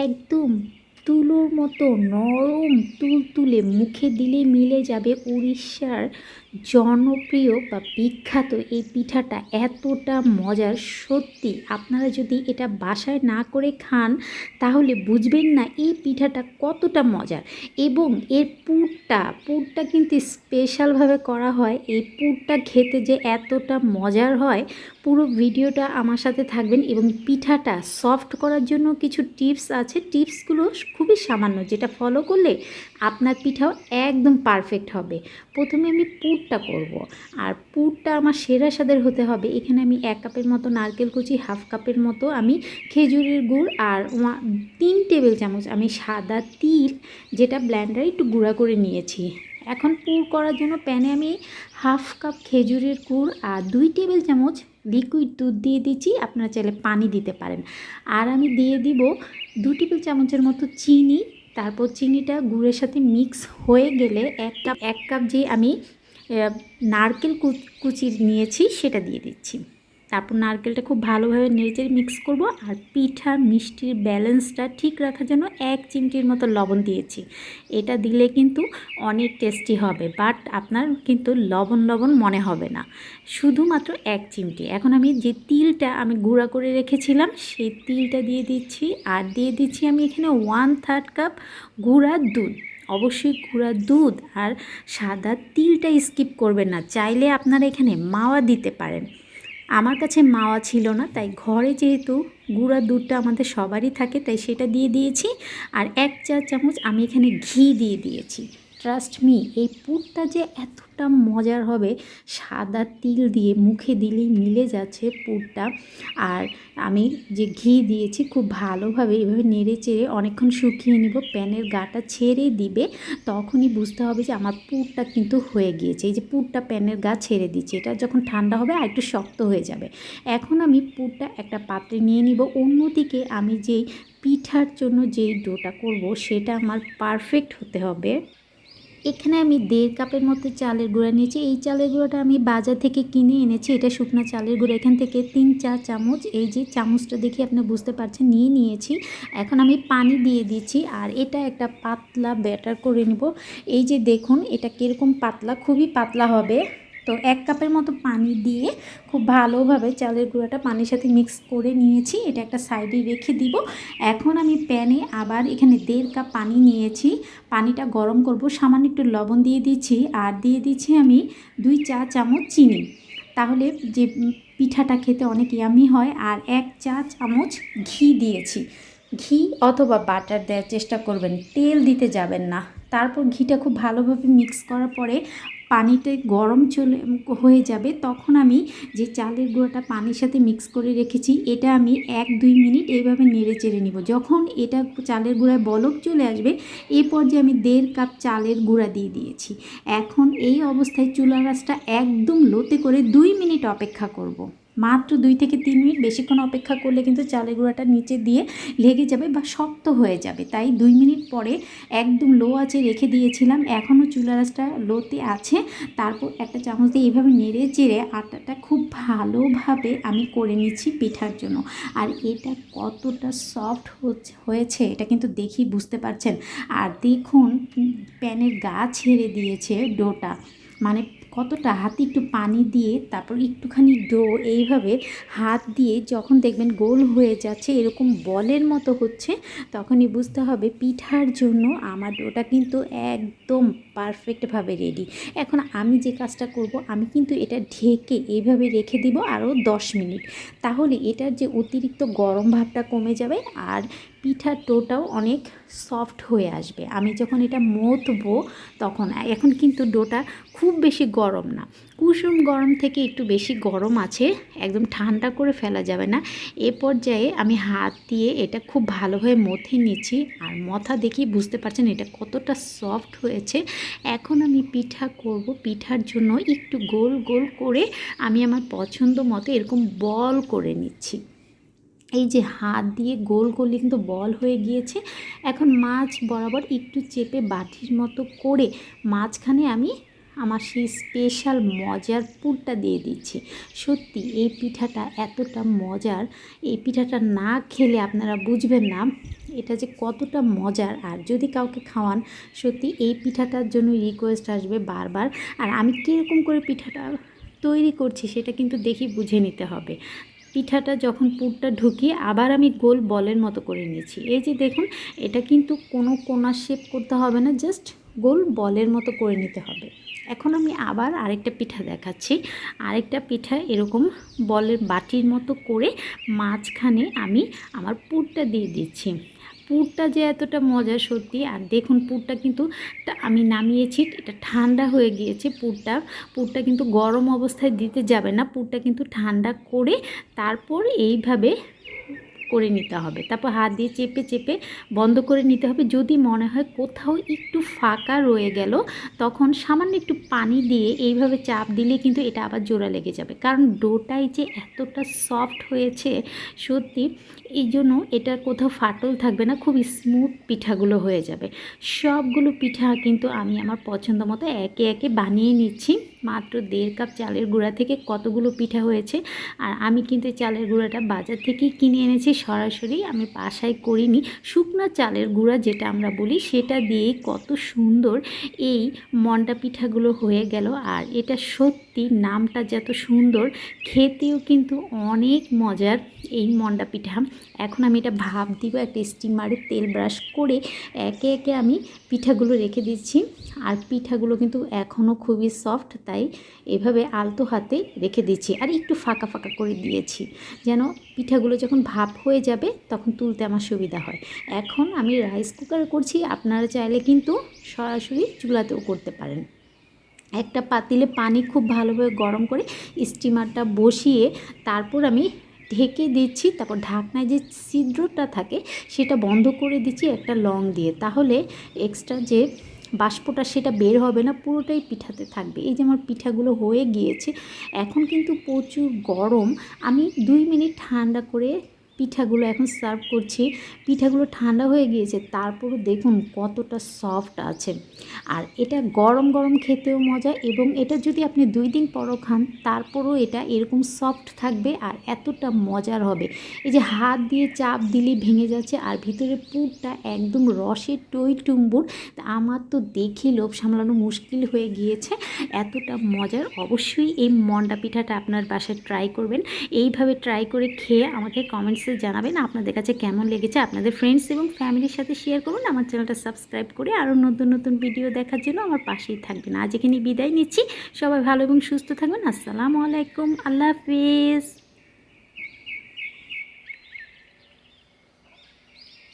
একদম তুলোর মতো নরম তুলতুলে মুখে দিলে মিলে যাবে উড়িষ্যার জনপ্রিয় বা বিখ্যাত এই পিঠাটা। এতটা মজার, সত্যি। আপনারা যদি এটা বাসায় না করে খান, তাহলে বুঝবেন না এই পিঠাটা কতটা মজার। এবং এর পুরটা পুরটা কিন্তু স্পেশালভাবে করা হয়। এই পুরটা খেতে যে এতটা মজার হয় পুরো ভিডিওটা আমার সাথে থাকবেন এবং পিঠাটা সফট করার জন্য কিছু টিপস আছে। টিপসগুলো খুবই সামান্য, যেটা ফলো করলে আপনার পিঠাও একদম পারফেক্ট হবে। প্রথমে আমি পুরটা করব। আর পুরটা আমার সেরা স্বাদের হতে হবে। এখানে আমি এক কাপের মতো নারকেল কুচি, হাফ কাপের মতো আমি খেজুরের গুড় আর তিন টেবিল চামচ আমি সাদা তিল, যেটা ব্ল্যান্ডারে একটু গুঁড়া করে নিয়েছি। এখন পুর করার জন্য প্যানে আমি হাফ কাপ খেজুরের গুড় আর দুই টেবিল চামচ লিকুইড দুধ দিয়ে দিচ্ছি, আপনারা চাইলে পানি দিতে পারেন। আর আমি দিয়ে দিব দু টেবিল চামচের মতো চিনি, তারপর চিনিটা গুড়ের সাথে মিক্স হয়ে গেলে এক কাপ এক কাপ যে আমি নারকেল কু- কুচি নিয়েছি, সেটা দিয়ে দিচ্ছি। তারপর নারকেলটা খুব ভালোভাবে নেড়েচেড়ে মিক্স করব আর পিঠা মিষ্টির ব্যালেন্সটা ঠিক রাখার জন্য এক চিমটির মতো লবণ দিয়েছি। এটা দিলে কিন্তু অনেক টেস্টি হবে বাট আপনার কিন্তু লবণ লবণ মনে হবে না। শুধুমাত্র এক চিমটি। এখন আমি যে তিলটা আমি গুঁড়া করে রেখেছিলাম, সেই তিলটা দিয়ে দিচ্ছি আর দিয়ে দিচ্ছি আমি এখানে ওয়ান থার্ড কাপ গুঁড়া দুধ। অবশ্যই গুঁড়া দুধ আর সাদা তিলটা স্কিপ করবেন না, চাইলে আপনারা এখানে মাওয়া দিতে পারেন। আমার কাছে মাওয়া ছিল না, তাই ঘরে যেহেতু গুঁড়া দুধটা আমাদের সবারই থাকে, তাই সেটা দিয়ে দিয়েছি। আর এক চা চামচ আমি এখানে ঘি দিয়ে দিয়েছি। ট্রাস্ট মি এই পুরটা যে এতটা মজার হবে, সাদা তিল দিয়ে মুখে দিলেই মিলে যাচ্ছে পুরটা। আর আমি যে ঘি দিয়েছি, খুব ভালোভাবে এভাবে নেড়ে চেড়ে অনেকক্ষণ শুকিয়ে নিব, প্যানের গাটা ছেড়ে দিবে, তখনই বুঝতে হবে যে আমার পুরটা কিন্তু হয়ে গিয়েছে। এই যে পুরটা প্যানের গা ছেড়ে দিচ্ছে, এটা যখন ঠান্ডা হবে, আর একটু শক্ত হয়ে যাবে। এখন আমি পুরটা একটা পাত্রে নিয়ে নিব, অন্যদিকে আমি যেই পিঠার জন্য যেই ডোটা করব, সেটা আমার পারফেক্ট হতে হবে। এখানে আমি দেড় কাপের মতো চালের গুঁড়া নিয়েছি। এই চালের গুঁড়াটা আমি বাজার থেকে কিনে এনেছি। এটা শুকনো চালের গুঁড়া। এখান থেকে তিন, চার চামচ এই যে চামচটা দেখে আপনি বুঝতে পারছেন, নিয়ে নিয়েছি। এখন আমি পানি দিয়ে দিচ্ছি আর এটা একটা পাতলা ব্যাটার করে নেব। এই যে দেখুন, এটা কীরকম পাতলা, খুবই পাতলা হবে। তো এক কাপের মতো পানি দিয়ে খুব ভালোভাবে চালের গুঁড়াটা পানির সাথে মিক্স করে নিয়েছি। এটা একটা সাইডে রেখে দিব। এখন আমি প্যানে আবার এখানে দেড় কাপ পানি নিয়েছি। পানিটা গরম করব। সামান্য একটু লবণ দিয়ে দিচ্ছি। আর দিয়ে দিচ্ছি আমি দুই চা চামচ চিনি। তাহলে যে পিঠাটা খেতে অনেক ইয়ামি হয়, আর এক চা চামচ ঘি দিয়েছি। ঘি অথবা বাটার দেওয়ার চেষ্টা করবেন। তেল দিতে যাবেন না। তারপর ঘিটা খুব ভালোভাবে মিক্স করার পরে পানিতে গরম চলে, হয়ে যাবে, তখন আমি যে চালের গুঁড়োটা পানির সাথে মিক্স করে রেখেছি, এটা আমি এক দুই মিনিট এইভাবে নেড়ে চেড়ে নিব যখন এটা চালের গুঁড়ায় বলক চলে আসবে, এ পর্যায়ে আমি দেড় কাপ চালের গুঁড়া দিয়ে দিয়েছি এখন এই অবস্থায় চুলা গাছটা একদম লোতে করে দুই মিনিট অপেক্ষা করব। মাত্র দুই থেকে তিন মিনিট বেশিক্ষণ অপেক্ষা করলে কিন্তু চালের গুঁড়াটা নিচে দিয়ে লেগে যাবে বা শক্ত হয়ে যাবে। তাই দুই মিনিট পরে একদম লো আছে রেখে দিয়েছিলাম। এখনও চুলা গাছটা লোতে আছে। তারপর একটা চামচ দিয়ে এইভাবে নেড়ে চেড়ে আটাটা খুব ভালোভাবে আমি করে নিচ্ছি পিঠার জন্য। আর এটা কতটা সফট হয়েছে এটা কিন্তু দেখি বুঝতে পারছেন। আর দেখুন প্যানের গা ছেড়ে দিয়েছে ডোটা মানে কতটা হাতে একটু পানি দিয়ে তারপর একটুখানি ডো এইভাবে হাত দিয়ে যখন দেখবেন গোল হয়ে যাচ্ছে, এরকম বলের মতো হচ্ছে, তখনই বুঝতে হবে পিঠার জন্য আমার ডোটা কিন্তু একদম পারফেক্টভাবে রেডি এখন আমি যে কাজটা করব, আমি কিন্তু এটা ঢেকে এইভাবে রেখে দিব আরও দশ মিনিট। তাহলে এটার যে অতিরিক্ত গরম ভাবটা কমে যাবে আর পিঠার ডোটাও অনেক সফট হয়ে আসবে। আমি যখন এটা মথবো তখন, এখন কিন্তু ডোটা খুব বেশি গরম না। কুসুম গরম থেকে একটু বেশি গরম আছে, একদম ঠান্ডা করে ফেলা যাবে না। এ পর্যায়ে আমি হাত দিয়ে এটা খুব ভালোভাবে মথে নিচ্ছি আর মথা দেখি বুঝতে পারছেন এটা কতটা সফট হয়েছে। এখন আমি পিঠা করব, পিঠার জন্য একটু গোল গোল করে আমি আমার পছন্দ মতো এরকম বল করে নিচ্ছি। এই যে হাত দিয়ে গোল করলে কিন্তু বল হয়ে গিয়েছে। এখন মাছ বরাবর একটু চেপে বাটির মতো করে মাঝখানে আমি আমার সেই স্পেশাল মজার পুরটা দিয়ে দিচ্ছি। সত্যি এই পিঠাটা এতটা মজার, এই পিঠাটা না খেলে আপনারা বুঝবেন না এটা যে কতটা মজার। আর যদি কাউকে খাওয়ান, সত্যি এই পিঠাটার জন্য রিকোয়েস্ট আসবে বারবার। আর আমি কীরকম করে পিঠাটা তৈরি করছি সেটা কিন্তু দেখি বুঝে নিতে হবে। পিঠাটা যখন পুরটা ঢুকিয়ে আবার আমি গোল বলের মতো করে নিয়েছি। এই যে দেখুন, এটা কিন্তু কোনো কোনা শেপ করতে হবে না জাস্ট গোল বলের মতো করে নিতে হবে। এখন আমি আবার আরেকটা পিঠা দেখাচ্ছি। আরেকটা পিঠা এরকম বলের বাটির মতো করে মাঝখানে আমি আমার পুরটা দিয়ে দিচ্ছি। পুরটা যে এতটা মজা সত্যি, আর দেখুন পুরটা কিন্তু আমি নামিয়েছি, এটা ঠান্ডা হয়ে গিয়েছে পুরটা। পুরটা কিন্তু গরম অবস্থায় দিতে যাবে না, পুরটা কিন্তু ঠান্ডা করে তারপর এইভাবে করে নিতে হবে। তারপর হাত দিয়ে চেপে চেপে বন্ধ করে নিতে হবে। যদি মনে হয় কোথাও একটু ফাঁকা রয়ে গেল, তখন সামান্য একটু পানি দিয়ে এইভাবে চাপ দিলে কিন্তু এটা আবার জোড়া লেগে যাবে। কারণ ডোটাই যে এতটা সফট হয়েছে, সত্যি এই জন্য এটার কোথাও ফাটল থাকবে না খুব স্মুথ পিঠাগুলো হয়ে যাবে। সবগুলো পিঠা কিন্তু আমি আমার পছন্দ মতো একে একে বানিয়ে নিচ্ছি। মাত্র দেড় কাপ চালের গুঁড়া থেকে কতগুলো পিঠা হয়েছে? আর আমি কিন্তু চালের গুঁড়াটা বাজার থেকেই কিনে এনেছি, সরাসরি আমি বাসায় করিনি। শুকনো চালের গুঁড়া যেটা আমরা বলি, সেটা দিয়েই কত সুন্দর এই মন্ডা পিঠাগুলো হয়ে গেল। আর এটা সত্যি নামটা যত সুন্দর, খেতেও কিন্তু অনেক মজার এই মন্ডা পিঠা। এখন আমি এটা ভাপ দিব, একটা স্টিমারে তেল ব্রাশ করে একে একে আমি পিঠাগুলো রেখে দিচ্ছি। আর পিঠাগুলো কিন্তু এখনও খুবই সফট, তাই এভাবে আলতো হাতে রেখে দিচ্ছি আর একটু ফাঁকা ফাঁকা করে দিয়েছি। যেন পিঠাগুলো যখন ভাপ হয়ে যাবে তখন তুলতে আমার সুবিধা হয়। এখন আমি রাইস কুকার করছি, আপনারা চাইলে কিন্তু সরাসরি চুলাতেও করতে পারেন। একটা পাতিলে পানি খুব ভালোভাবে গরম করে স্টিমারটা বসিয়ে তারপর আমি ঢেকে দিচ্ছি, তারপর ঢাকনায় যে ছিদ্রটা থাকে সেটা বন্ধ করে দিচ্ছি একটা লং দিয়ে। তাহলে এক্সট্রা যে বাষ্পটা সেটা বের হবে না, পুরোটাই পিঠাতে থাকবে। এই যে আমার পিঠাগুলো হয়ে গিয়েছে, এখন কিন্তু প্রচুর গরম। আমি দুই মিনিট ঠান্ডা করে পিঠাগুলো এখন সার্ভ করছি। পিঠাগুলো ঠান্ডা হয়ে গিয়েছে, তারপরও দেখুন কতটা সফট আছে। আর এটা গরম গরম খেতেও মজা এবং এটা যদি আপনি দুই দিন পরও খান, তারপরও এটা এরকম সফট থাকবে আর এতটা মজার হবে। এই যে হাত দিয়ে চাপ দিলে ভেঙে যাচ্ছে আর ভিতরে পুরটা একদম রসের টই টুম্বুর আমার তো দেখে লোভ সামলানো মুশকিল হয়ে গিয়েছে। এতটা মজার, অবশ্যই এই মন্ডা পিঠাটা আপনার বাসায় ট্রাই করবেন। এইভাবে ট্রাই করে খেয়ে আমাকে কমেন্টসে জানাবেন আপনাদের কাছে কেমন লেগেছে আপনাদের ফ্রেন্ডস এবং ফ্যামিলির সাথে শেয়ার করুন, আমার চ্যানেলটা সাবস্ক্রাইব করে আরও নতুন নতুন ভিডিও দেখার জন্য আমার পাশেই থাকবেন। আজ এখানে বিদায় নিচ্ছি। সবাই ভালো এবং সুস্থ থাকবেন। আসসালামু আলাইকুম। আল্লাহ হাফিজ।